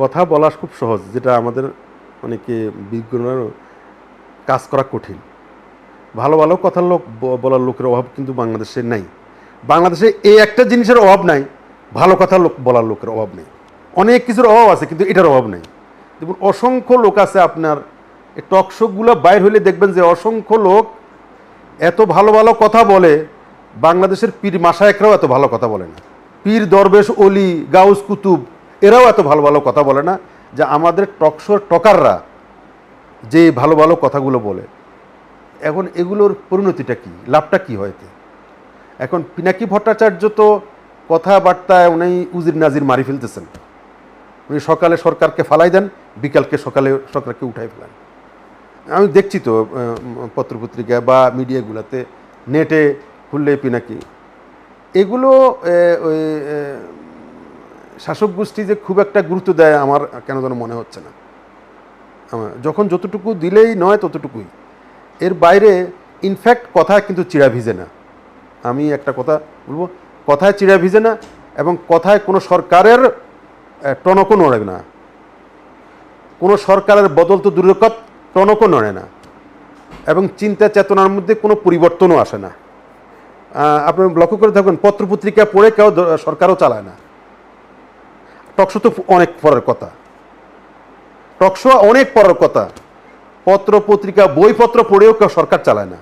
কথা বলা খুব সহজ, যেটা আমাদের অনেকে বিজ্ঞানের কাজ করা কঠিন। ভালো ভালো কথার লোক বলার লোকের অভাব কিন্তু বাংলাদেশে নাই। বাংলাদেশে এই একটা জিনিসের অভাব নাই, ভালো কথা লোক, বলার লোকের অভাব নেই। অনেক কিছুর অভাব আছে, কিন্তু এটার অভাব নেই। দেখুন, অসংখ্য লোক আছে আপনার টক শোগুলো বাইর হইলে দেখবেন যে অসংখ্য লোক এত ভালো ভালো কথা বলে, বাংলাদেশের পীর মাসায়করাও এত ভালো কথা বলে না। পীর দরবেশ অলি, গাউস কুতুব এরাও এত ভালো ভালো কথা বলে না যে আমাদের টকশোর টকাররা যে ভালো ভালো কথাগুলো বলে। এখন এগুলোর পরিণতিটা কি? লাভটা কি হয়তো এখন পিনাকি ভট্টাচার্য তো কথাবার্তায় উনি উজির নাজির মারি ফেলতেছেন। উনি সকালে সরকারকে ফালাই দেন, বিকালকে সকালে সরকারকে উঠাই ফেলেন। আমি দেখছি তো পত্রপত্রিকা বা মিডিয়াগুলোতে, নেটে খুললে পিনাকি। এগুলো শাসক গোষ্ঠী যে খুব একটা গুরুত্ব দেয় আমার কেন যেন মনে হচ্ছে না। যখন যতটুকু দিলেই নয় ততটুকুই। এর বাইরে ইনফ্যাক্ট কথা কিন্তু চিড়া ভিজে না। আমি একটা কথা বলব, কথায় চিড়া ভিজে না এবং কথায় কোনো সরকারের টনকও নড়ে না। কোনো সরকারের বদল তো দূরকত টনকও নড়ে না। এবং চিন্তা চেতনার মধ্যে কোনো পরিবর্তনও আসে না। আপনি লক্ষ্য করে থাকবেন পত্রপত্রিকা পড়ে কেউ সরকারও চালায় না। টকশো তো অনেক পরের কথা। টকশো অনেক পরের কথা। পত্র পত্রিকা বইপত্র পড়েও কেউ সরকার চালায় না।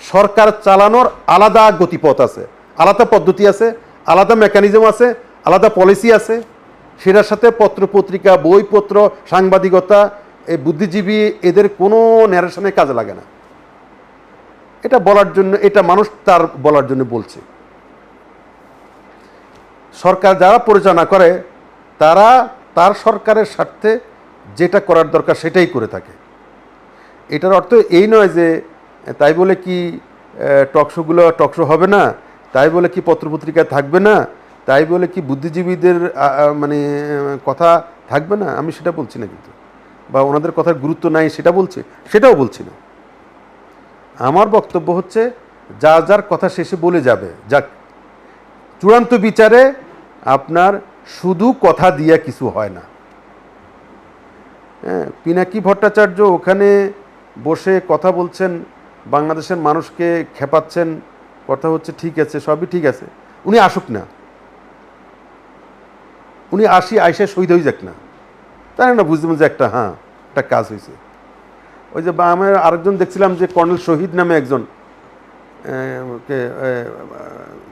সরকার চালানোর আলাদা গতিপথ আছে, আলাদা পদ্ধতি আছে, আলাদা মেকানিজম আছে, আলাদা পলিসি আছে। সেটার সাথে পত্র পত্রিকা বইপত্র, সাংবাদিকতা, এই বুদ্ধিজীবী, এদের কোনো ন্যারেশনে কাজে লাগে না। এটা বলার জন্য, এটা মানুষ তার বলার জন্য বলছে। সরকার যারা পরিচালনা করে তারা তার সরকারের স্বার্থে যেটা করার দরকার সেটাই করে থাকে। এটার অর্থ এই নয় যে, তাই বলে কি টকশোগুলো টকশো হবে না, তাই বলে কি পত্রপত্রিকা থাকবে না, তাই বলে কি বুদ্ধিজীবীদের মানে কথা থাকবে না, আমি সেটা বলছি না কিন্তু। বা ওনাদের কথার গুরুত্ব নাই, সেটা বলছি, সেটাও বলছি না। আমার বক্তব্য হচ্ছে, যা যার কথা শেষে বলে যাবে, যাক। চূড়ান্ত বিচারে আপনার শুধু কথা দিয়ে কিছু হয় না। হ্যাঁ পিনাকি ভট্টাচার্য ওখানে বসে কথা বলছেন, বাংলাদেশের মানুষকে খেপাচ্ছেন, কথা হচ্ছে ঠিক আছে, সবই ঠিক আছে। উনি আসুক না। উনি আসি, আইসে শহীদ হয়ে যাক না। তাই না বুঝতে যে একটা হ্যাঁ একটা কাজ হয়েছে। ওই যে বা আমি আরেকজন দেখছিলাম যে কর্নেল শহীদ নামে একজন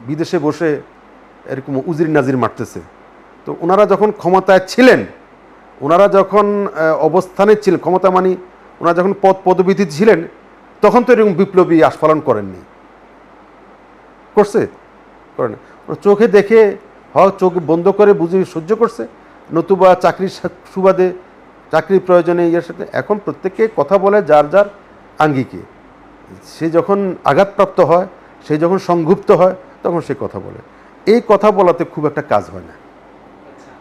বিদেশে বসে এরকম উজির নাজির মারতেছে। তো ওনারা যখন ক্ষমতায় ছিলেন, ওনারা যখন অবস্থানে ছিলেন, ক্ষমতা মানে ওনারা যখন পদ পদবিতে ছিলেন, তখন তো এরকম বিপ্লবী আস্ফালন করেননি। করছে? করেন। চোখে দেখে হয় চোখ বন্ধ করে বুঝে সহ্য করছে। নতুবা চাকরির সুবাদে চাকরির প্রয়োজনে ইয়ের সাথে, এখন প্রত্যেকে কথা বলে যার যার আঙ্গিকে। সে যখন আঘাতপ্রাপ্ত হয়, সে যখন সংগুপ্ত হয়, তখন সে কথা বলে। এই কথা বলাতে খুব একটা কাজ হয় না।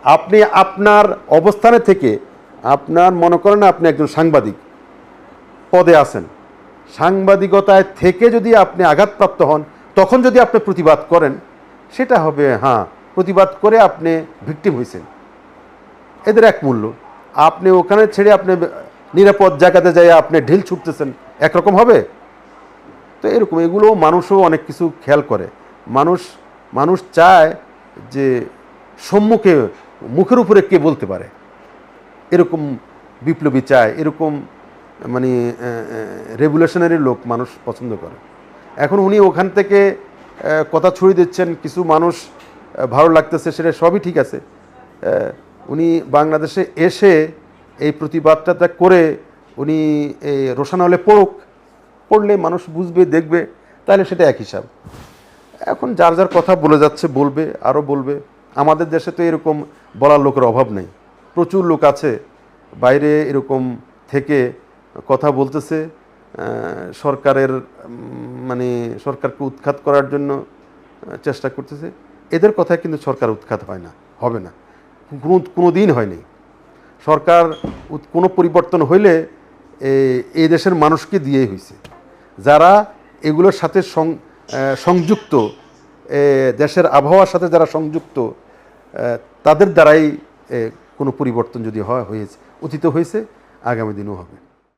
আপনি আপনার অবস্থানে থেকে আপনার, মনে করেন আপনি একজন সাংবাদিক, পদে আছেন। সাংবাদিকতায় থেকে যদি আপনি আঘাতপ্রাপ্ত হন, তখন যদি আপনি প্রতিবাদ করেন, সেটা হবে হ্যাঁ প্রতিবাদ করে আপনি ভিকটিম হয়েছেন। এদের এক মূল্য। আপনি ওখানে ছেড়ে আপনি নিরাপদ জায়গাতে যাই আপনি ঢিল ছুটতেছেন, একরকম হবে? তো এরকম, এগুলো মানুষও অনেক কিছু খেয়াল করে। মানুষ মানুষ চায় যে সম্মুখে মুখের উপরে কে বলতে পারে? এরকম বিপ্লবী চায়, এরকম মানে রেগুলেশনারি লোক মানুষ পছন্দ করে। এখন উনি ওখান থেকে কথা ছড়িয়ে দিচ্ছেন, কিছু মানুষ ভালো লাগতেছে, সেটা সবই ঠিক আছে। উনি বাংলাদেশে এসে এই প্রতিবাদটা করে উনি এই রোশান হলে পড়ুক, পড়লে মানুষ বুঝবে, দেখবে, তাহলে সেটা এক হিসাব। এখন যার যার কথা বলে যাচ্ছে, বলবে, আরও বলবে। আমাদের দেশে তো এরকম বলার লোকের অভাব নেই। প্রচুর লোক আছে, বাইরে এরকম থেকে কথা বলতেছে সরকারের মানে সরকারকে উৎখাত করার জন্য চেষ্টা করতেছে। এদের কথায় কিন্তু সরকার উৎখাত হয় না, হবে না। কোনো কোনো দিন হয়নি সরকার কোনো পরিবর্তন হইলে এই দেশের মানুষকে দিয়েই হয়েছে যারা এগুলোর সাথে সংযুক্ত দেশের আবহাওয়ার সাথে যারা সংযুক্ত তাদের দ্বারাই কোনো পরিবর্তন যদি হয়, হয়েছে, অতীত হয়েছে, আগামী দিনও হবে।